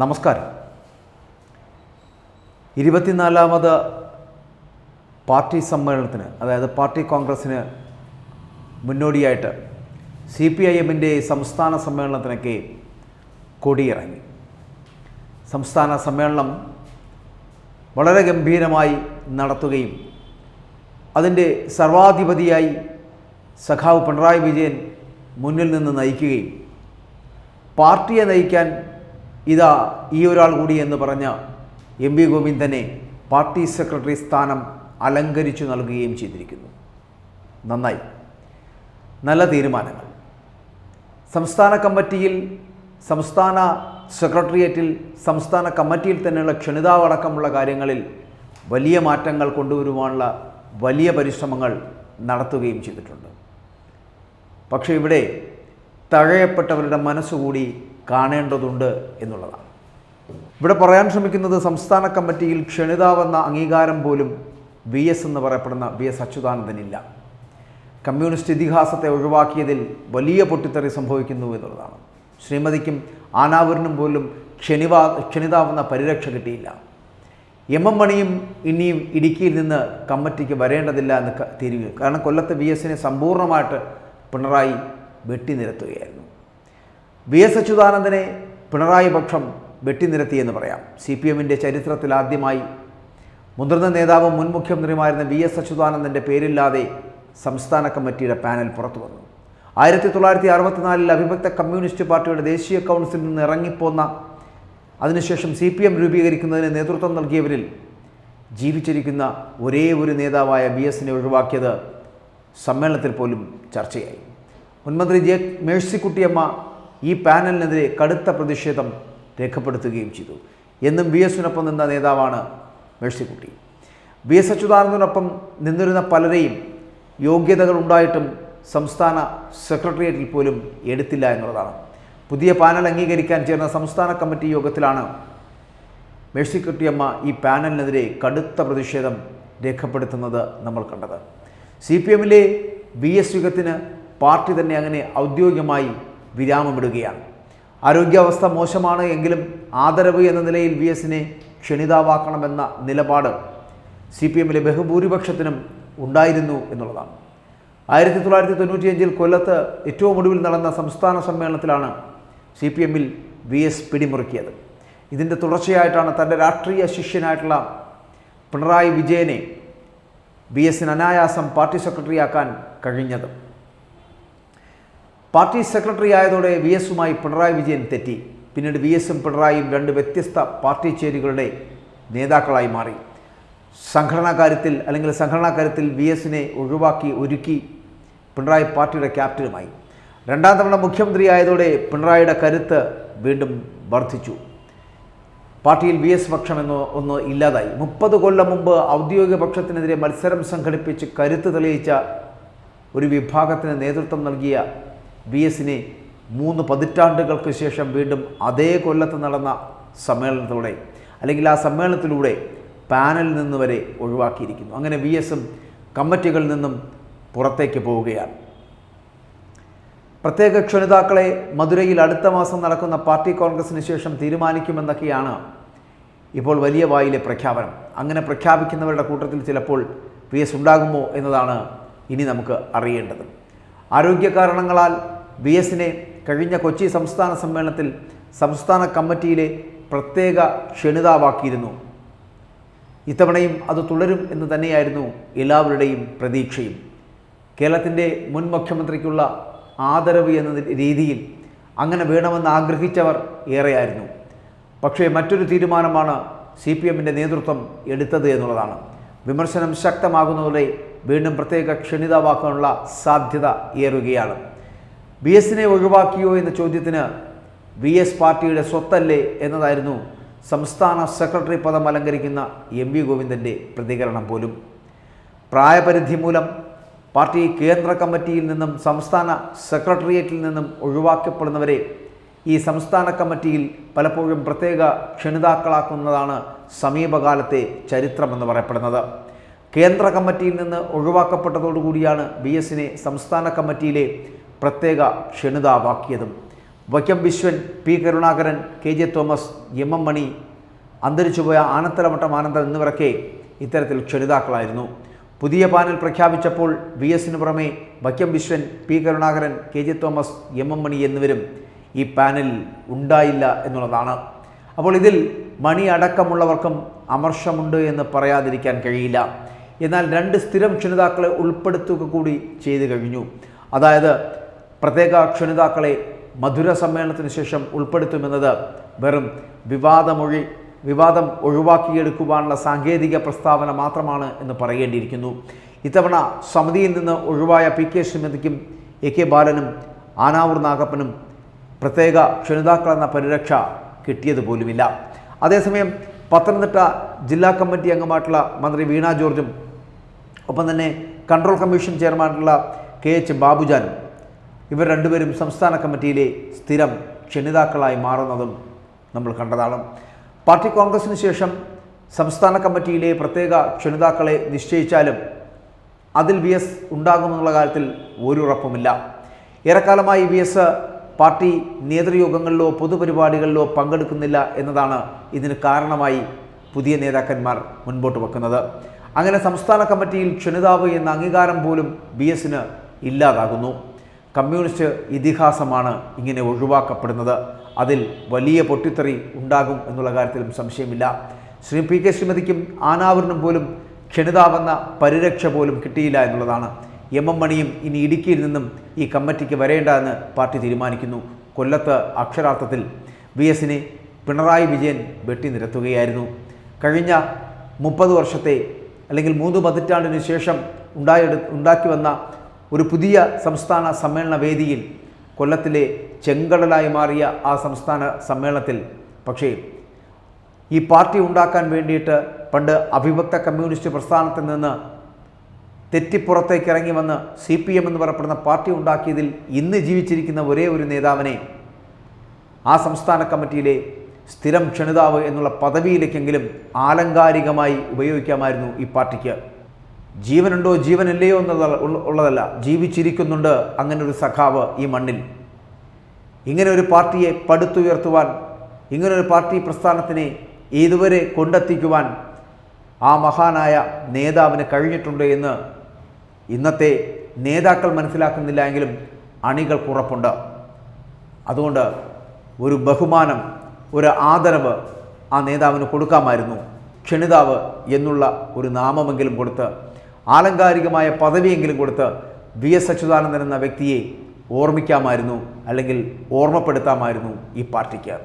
നമസ്കാരം. ഇരുപത്തിനാലാമത് പാർട്ടി സമ്മേളനത്തിന് അതായത് പാർട്ടി കോൺഗ്രസ്സിന് മുന്നോടിയായിട്ട് സി പി ഐ എമ്മിന്റെ സംസ്ഥാന സമ്മേളനത്തിനൊക്കെ കൊടിയിറങ്ങി. സംസ്ഥാന സമ്മേളനം വളരെ ഗംഭീരമായി നടത്തുകയും അതിന്റെ സർവാധിപതിയായി സഖാവ് പിണറായി വിജയൻ മുന്നിൽ നിന്ന് നയിക്കുകയും പാർട്ടിയെ നയിക്കാൻ ഇതാ ഈ ഒരാൾ കൂടി എന്ന് പറഞ്ഞ എം വി ഗോവിന്ദനെ പാർട്ടി സെക്രട്ടറി സ്ഥാനം അലങ്കരിച്ചു നൽകുകയും ചെയ്തിരിക്കുന്നു. നന്നായി. നല്ല തീരുമാനങ്ങൾ. സംസ്ഥാന കമ്മിറ്റിയിൽ സംസ്ഥാന സെക്രട്ടേറിയറ്റിൽ സംസ്ഥാന കമ്മിറ്റിയിൽ തന്നെയുള്ള ക്ഷണിതാവടക്കമുള്ള കാര്യങ്ങളിൽ വലിയ മാറ്റങ്ങൾ കൊണ്ടുവരുവാനുള്ള വലിയ പരിശ്രമങ്ങൾ നടത്തുകയും ചെയ്തിട്ടുണ്ട്. പക്ഷേ ഇവിടെ തഴയപ്പെട്ടവരുടെ മനസ്സുകൂടി കാണേണ്ടതുണ്ട് എന്നുള്ളതാണ്. ഇവിടെ പറയാൻ ശ്രമിക്കുന്നത് സംസ്ഥാന കമ്മിറ്റിയിൽ ക്ഷണിതാവെന്ന അംഗീകാരം പോലും വി എസ് എന്ന് പറയപ്പെടുന്ന വി എസ് അച്യുതാനന്ദനില്ല. കമ്മ്യൂണിസ്റ്റ് ഇതിഹാസത്തെ ഒഴിവാക്കിയതിൽ വലിയ പൊട്ടിത്തെറി സംഭവിക്കുന്നു എന്നുള്ളതാണ്. ശ്രീമതിക്കും ആനാവൂരിനും പോലും ക്ഷണിവാ ക്ഷണിതാവെന്ന പരിരക്ഷ കിട്ടിയില്ല. എം എം മണിയും ഇനിയും ഇടുക്കിയിൽ നിന്ന് കമ്മിറ്റിക്ക് വരേണ്ടതില്ല എന്ന് തിരികെ കാരണം കൊല്ലത്തെ വി എസിനെ സമ്പൂർണമായിട്ട് പിണറായി വെട്ടിനിരത്തുകയായിരുന്നു വി എസ് അച്യുതാനന്ദനെ പിണറായി പക്ഷം വെട്ടിനിരത്തിയെന്ന് പറയാം. സി പി എമ്മിന്റെ ചരിത്രത്തിൽ ആദ്യമായി മുതിർന്ന നേതാവും മുൻ മുഖ്യമന്ത്രിയുമായിരുന്ന വി എസ് അച്യുതാനന്ദന്റെ പേരില്ലാതെ സംസ്ഥാന കമ്മിറ്റിയുടെ പാനൽ പുറത്തു വന്നു. ആയിരത്തി തൊള്ളായിരത്തി അറുപത്തിനാലിൽ അവിഭക്ത കമ്മ്യൂണിസ്റ്റ് പാർട്ടിയുടെ ദേശീയ കൗൺസിലിൽ നിന്ന് ഇറങ്ങിപ്പോന്ന അതിനുശേഷം സി പി എം രൂപീകരിക്കുന്നതിന് നേതൃത്വം നൽകിയവരിൽ ജീവിച്ചിരിക്കുന്ന ഒരേ ഒരു നേതാവായ ബി എസിനെ ഒഴിവാക്കിയത് സമ്മേളനത്തിൽ പോലും ചർച്ചയായി. മുൻമന്ത്രി ജെ മേഴ്സിക്കുട്ടിയമ്മ ഈ പാനലിനെതിരെ കടുത്ത പ്രതിഷേധം രേഖപ്പെടുത്തുകയും ചെയ്തു. എന്നും ബി എസിനൊപ്പം നിന്ന നേതാവാണ് മേഴ്സിക്കുട്ടി. ബി എസ് അച്യുതാനന്ദനൊപ്പം നിന്നിരുന്ന പലരെയും യോഗ്യതകൾ ഉണ്ടായിട്ടും സംസ്ഥാന സെക്രട്ടേറിയറ്റിൽ പോലും എടുത്തില്ല എന്നുള്ളതാണ്. പുതിയ പാനൽ അംഗീകരിക്കാൻ ചേർന്ന സംസ്ഥാന കമ്മിറ്റി യോഗത്തിലാണ് മേഴ്സിക്കുട്ടിയമ്മ ഈ പാനലിനെതിരെ കടുത്ത പ്രതിഷേധം രേഖപ്പെടുത്തുന്നത് നമ്മൾ കണ്ടത്. സി പി എമ്മിലെ ബി എസ് യുഗത്തിന് പാർട്ടി തന്നെ അങ്ങനെ ഔദ്യോഗികമായി വിരാമമിടുകയാണ്. ആരോഗ്യാവസ്ഥ മോശമാണ് എങ്കിലും ആദരവ് എന്ന നിലയിൽ വി എസിനെ ക്ഷണിതാവാക്കണമെന്ന നിലപാട് സി പി എമ്മിലെ ബഹുഭൂരിപക്ഷത്തിനും ഉണ്ടായിരുന്നു എന്നുള്ളതാണ്. ആയിരത്തി തൊള്ളായിരത്തി തൊണ്ണൂറ്റിയഞ്ചിൽ കൊല്ലത്ത് ഏറ്റവും ഒടുവിൽ നടന്ന സംസ്ഥാന സമ്മേളനത്തിലാണ് സി പി എമ്മിൽ വി എസ് പിടിമുറുക്കിയത്. ഇതിന്റെ തുടർച്ചയായിട്ടാണ് തന്റെ രാഷ്ട്രീയ ശിഷ്യനായിട്ടുള്ള പിണറായി വിജയനെ ബി എസിന് അനായാസം പാർട്ടി സെക്രട്ടറിയാക്കാൻ കഴിഞ്ഞത്. പാർട്ടി സെക്രട്ടറി ആയതോടെ വി എസുമായി പിണറായി വിജയൻ തെറ്റി. പിന്നീട് വി എസും പിണറായിയും രണ്ട് വ്യത്യസ്ത പാർട്ടി ചേരികളുടെ നേതാക്കളായി മാറി. സംഘടനാ കാര്യത്തിൽ അല്ലെങ്കിൽ സംഘടനാ കാര്യത്തിൽ വി എസിനെ ഒഴിവാക്കി ഒരുക്കി പിണറായി പാർട്ടിയുടെ ക്യാപ്റ്റനുമായി. രണ്ടാം തവണ മുഖ്യമന്ത്രി ആയതോടെ പിണറായിയുടെ കരുത്ത് വീണ്ടും വർദ്ധിച്ചു. പാർട്ടിയിൽ വി എസ് പക്ഷം എന്ന് ഒന്ന് ഇല്ലാതായി. മുപ്പത് കൊല്ലം മുമ്പ് ഔദ്യോഗിക പക്ഷത്തിനെതിരെ മത്സരം സംഘടിപ്പിച്ച് കരുത്ത് തെളിയിച്ച ഒരു വിഭാഗത്തിന് നേതൃത്വം നൽകിയ വി എസിനെ മൂന്ന് പതിറ്റാണ്ടുകൾക്ക് ശേഷം വീണ്ടും അതേ കൊല്ലത്ത് നടന്ന സമ്മേളനത്തിലൂടെ അല്ലെങ്കിൽ ആ സമ്മേളനത്തിലൂടെ പാനലിൽ നിന്ന് വരെ ഒഴിവാക്കിയിരിക്കുന്നു. അങ്ങനെ വി എസും കമ്മിറ്റികളിൽ നിന്നും പുറത്തേക്ക് പോവുകയാണ്. പ്രത്യേക ക്ഷണിതാക്കളെ മധുരയിൽ അടുത്ത മാസം നടക്കുന്ന പാർട്ടി കോൺഗ്രസിന് ശേഷം തീരുമാനിക്കുമെന്നൊക്കെയാണ് ഇപ്പോൾ വലിയ വായിലെ പ്രഖ്യാപനം. അങ്ങനെ പ്രഖ്യാപിക്കുന്നവരുടെ കൂട്ടത്തിൽ ചിലപ്പോൾ പി എസ് ഉണ്ടാകുമോ എന്നതാണ് ഇനി നമുക്ക് അറിയേണ്ടത്. ആരോഗ്യ കാരണങ്ങളാൽ വി എസിനെ കഴിഞ്ഞ കൊച്ചി സംസ്ഥാന സമ്മേളനത്തിൽ സംസ്ഥാന കമ്മിറ്റിയിലെ പ്രത്യേക ക്ഷണിതാവാക്കിയിരുന്നു. ഇത്തവണയും അത് തുടരും എന്ന് തന്നെയായിരുന്നു എല്ലാവരുടെയും പ്രതീക്ഷയും. കേരളത്തിന്റെ മുൻ മുഖ്യമന്ത്രിക്കുള്ള ആദരവ് എന്ന രീതിയിൽ അങ്ങനെ വേണമെന്ന് ആഗ്രഹിച്ചവർ ഏറെയായിരുന്നു. പക്ഷേ മറ്റൊരു തീരുമാനമാണ് സി പി എമ്മിന്റെ നേതൃത്വം എടുത്തത് എന്നുള്ളതാണ്. വിമർശനം ശക്തമാകുന്നതോടെ വീണ്ടും പ്രത്യേക ക്ഷണിതമാക്കാനുള്ള സാധ്യത ഏറുകയാണ്. ബി എസിനെ ഒഴിവാക്കിയോ എന്ന ചോദ്യത്തിന് വി എസ് പാർട്ടിയുടെ സ്വത്തല്ലേ എന്നതായിരുന്നു സംസ്ഥാന സെക്രട്ടറി പദം അലങ്കരിക്കുന്ന എം വി ഗോവിന്ദന്റെ പ്രതികരണം പോലും. പ്രായപരിധി മൂലം പാർട്ടി കേന്ദ്ര കമ്മിറ്റിയിൽ നിന്നും സംസ്ഥാന സെക്രട്ടേറിയറ്റിൽ നിന്നും ഒഴിവാക്കപ്പെടുന്നവരെ ഈ സംസ്ഥാന കമ്മിറ്റിയിൽ പലപ്പോഴും പ്രത്യേക ക്ഷണിതാക്കളാക്കുന്നതാണ് സമീപകാലത്തെ ചരിത്രമെന്ന് പറയപ്പെടുന്നത്. കേന്ദ്ര കമ്മിറ്റിയിൽ നിന്ന് ഒഴിവാക്കപ്പെട്ടതോടുകൂടിയാണ് ബി എസിനെ സംസ്ഥാന കമ്മിറ്റിയിലെ പ്രത്യേക ക്ഷണിതാവാക്കിയതും. Vaikom Viswan P Karunakaran K J Thomas M M Mani അന്തരിച്ചുപോയ Anathalavattom Anandan എന്നിവരൊക്കെ ഇത്തരത്തിൽ ക്ഷണിതാക്കളായിരുന്നു. പുതിയ പാനൽ പ്രഖ്യാപിച്ചപ്പോൾ വി എസിന് പുറമെ Vaikom Viswan P Karunakaran K J Thomas M M Mani എന്നിവരും ഈ പാനലിൽ ഉണ്ടായില്ല എന്നുള്ളതാണ്. അപ്പോൾ ഇതിൽ മണി അടക്കമുള്ളവർക്കും അമർഷമുണ്ട് എന്ന് പറയാതിരിക്കാൻ കഴിയില്ല. എന്നാൽ രണ്ട് സ്ഥിരം ക്ഷണിതാക്കളെ ഉൾപ്പെടുത്തുക കൂടി ചെയ്തു കഴിഞ്ഞു. അതായത് പ്രത്യേക ക്ഷണിതാക്കളെ മധുര സമ്മേളനത്തിന് ശേഷം ഉൾപ്പെടുത്തുമെന്നത് വെറും വിവാദമൊഴി വിവാദം ഒഴിവാക്കിയെടുക്കുവാനുള്ള സാങ്കേതിക പ്രസ്താവന മാത്രമാണ് എന്ന് പറയേണ്ടിയിരിക്കുന്നു. ഇത്തവണ സമിതിയിൽ നിന്ന് ഒഴിവായ പി കെ ശ്രീമതിക്കും എ കെ ബാലനും ആനാവൂർ നാഗപ്പനും പ്രത്യേക ക്ഷണിതാക്കളെന്ന പരിരക്ഷ കിട്ടിയതുപോലുമില്ല. അതേസമയം പത്തനംതിട്ട ജില്ലാ കമ്മിറ്റി അംഗമായിട്ടുള്ള മന്ത്രി വീണ ജോർജും ഒപ്പം തന്നെ കൺട്രോൾ കമ്മീഷൻ ചെയർമാനുള്ള കെ എച്ച് ബാബുജാനും ഇവർ രണ്ടുപേരും സംസ്ഥാന കമ്മിറ്റിയിലെ സ്ഥിരം ക്ഷണിതാക്കളായി മാറുന്നതും നമ്മൾ കണ്ടതാണ്. പാർട്ടി കോൺഗ്രസിന് ശേഷം സംസ്ഥാന കമ്മിറ്റിയിലെ പ്രത്യേക ക്ഷണിതാക്കളെ നിശ്ചയിച്ചാലും അതിൽ വി എസ് ഉണ്ടാകുമെന്നുള്ള കാര്യത്തിൽ ഒരു ഉറപ്പുമില്ല ഏറെക്കാലമായി വി എസ് പാർട്ടി നേതൃയോഗങ്ങളിലോ പൊതുപരിപാടികളിലോ പങ്കെടുക്കുന്നില്ല എന്നതാണ് ഇതിന് കാരണമായി പുതിയ നേതാക്കന്മാർ മുൻപോട്ട് വെക്കുന്നത്. അങ്ങനെ സംസ്ഥാന കമ്മിറ്റിയിൽ ക്ഷണിതാവ് എന്ന അംഗീകാരം പോലും ബി എസിന് ഇല്ലാതാകുന്നു. കമ്മ്യൂണിസ്റ്റ് ഇതിഹാസമാണ് ഇങ്ങനെ ഒഴിവാക്കപ്പെടുന്നത്. അതിൽ വലിയ പൊട്ടിത്തെറി ഉണ്ടാകും എന്നുള്ള കാര്യത്തിലും സംശയമില്ല. ശ്രീ പി കെ ശ്രീമതിക്കും ആനാവരണം പോലും ക്ഷണിതാവെന്ന പരിരക്ഷ പോലും കിട്ടിയില്ല എന്നുള്ളതാണ്. എം എം മണിയും ഇനി ഇടുക്കിയിൽ നിന്നും ഈ കമ്മിറ്റിക്ക് വരേണ്ട എന്ന് പാർട്ടി തീരുമാനിക്കുന്നു. കൊല്ലത്ത് അക്ഷരാർത്ഥത്തിൽ വി എസിനെ പിണറായി വിജയൻ വെട്ടിനിരത്തുകയായിരുന്നു. കഴിഞ്ഞ മുപ്പത് വർഷത്തെ അല്ലെങ്കിൽ മൂന്ന് പതിറ്റാണ്ടിന് ശേഷം ഉണ്ടായെടു ഉണ്ടാക്കി വന്ന ഒരു പുതിയ സംസ്ഥാന സമ്മേളന വേദിയിൽ കൊല്ലത്തിലെ ചെങ്കടലായി മാറിയ ആ സംസ്ഥാന സമ്മേളനത്തിൽ പക്ഷേ ഈ പാർട്ടി ഉണ്ടാക്കാൻ വേണ്ടിയിട്ട് പണ്ട് അവിഭക്ത കമ്മ്യൂണിസ്റ്റ് പ്രസ്ഥാനത്തിൽ നിന്ന് തെറ്റിപ്പുറത്തേക്ക് ഇറങ്ങി വന്ന് സി പി എം എന്ന് പറയപ്പെടുന്ന പാർട്ടി ഉണ്ടാക്കിയതിൽ ഇന്ന് ജീവിച്ചിരിക്കുന്ന ഒരേ ഒരു നേതാവിനെ ആ സംസ്ഥാന കമ്മിറ്റിയിലെ സ്ഥിരം ക്ഷണിതാവ് എന്നുള്ള പദവിയിലേക്കെങ്കിലും ആലങ്കാരികമായി ഉപയോഗിക്കാമായിരുന്നു ഈ പാർട്ടിക്ക്. ജീവനുണ്ടോ ജീവനില്ലയോ എന്നത് ഉള്ളതല്ല. ജീവിച്ചിരിക്കുന്നുണ്ട് അങ്ങനെ ഒരു സഖാവ് ഈ മണ്ണിൽ. ഇങ്ങനെ ഒരു പാർട്ടിയെ പടുത്തുയർത്തുവാൻ ഇങ്ങനെ ഒരു പാർട്ടി പ്രസ്ഥാനത്തിനെ ഇതുവരെ കൊണ്ടെത്തിക്കുവാൻ ആ മഹാനായ നേതാവിന് കഴിഞ്ഞിട്ടുണ്ട് എന്ന് ഇന്നത്തെ നേതാക്കൾ മനസ്സിലാക്കുന്നില്ല എങ്കിലും അണികൾക്കുറപ്പുണ്ട് അതുകൊണ്ട് ഒരു ബഹുമാനം ഒരു ആദരവ് ആ നേതാവിന് കൊടുക്കാമായിരുന്നു. ക്ഷണിതാവ് എന്നുള്ള ഒരു നാമമെങ്കിലും കൊടുത്ത് ആലങ്കാരികമായ പദവിയെങ്കിലും കൊടുത്ത് വി എസ് അച്യുതാനന്ദൻ എന്ന വ്യക്തിയെ ഓർമ്മിക്കാമായിരുന്നു അല്ലെങ്കിൽ ഓർമ്മപ്പെടുത്താമായിരുന്നു ഈ പാർട്ടിക്ക്.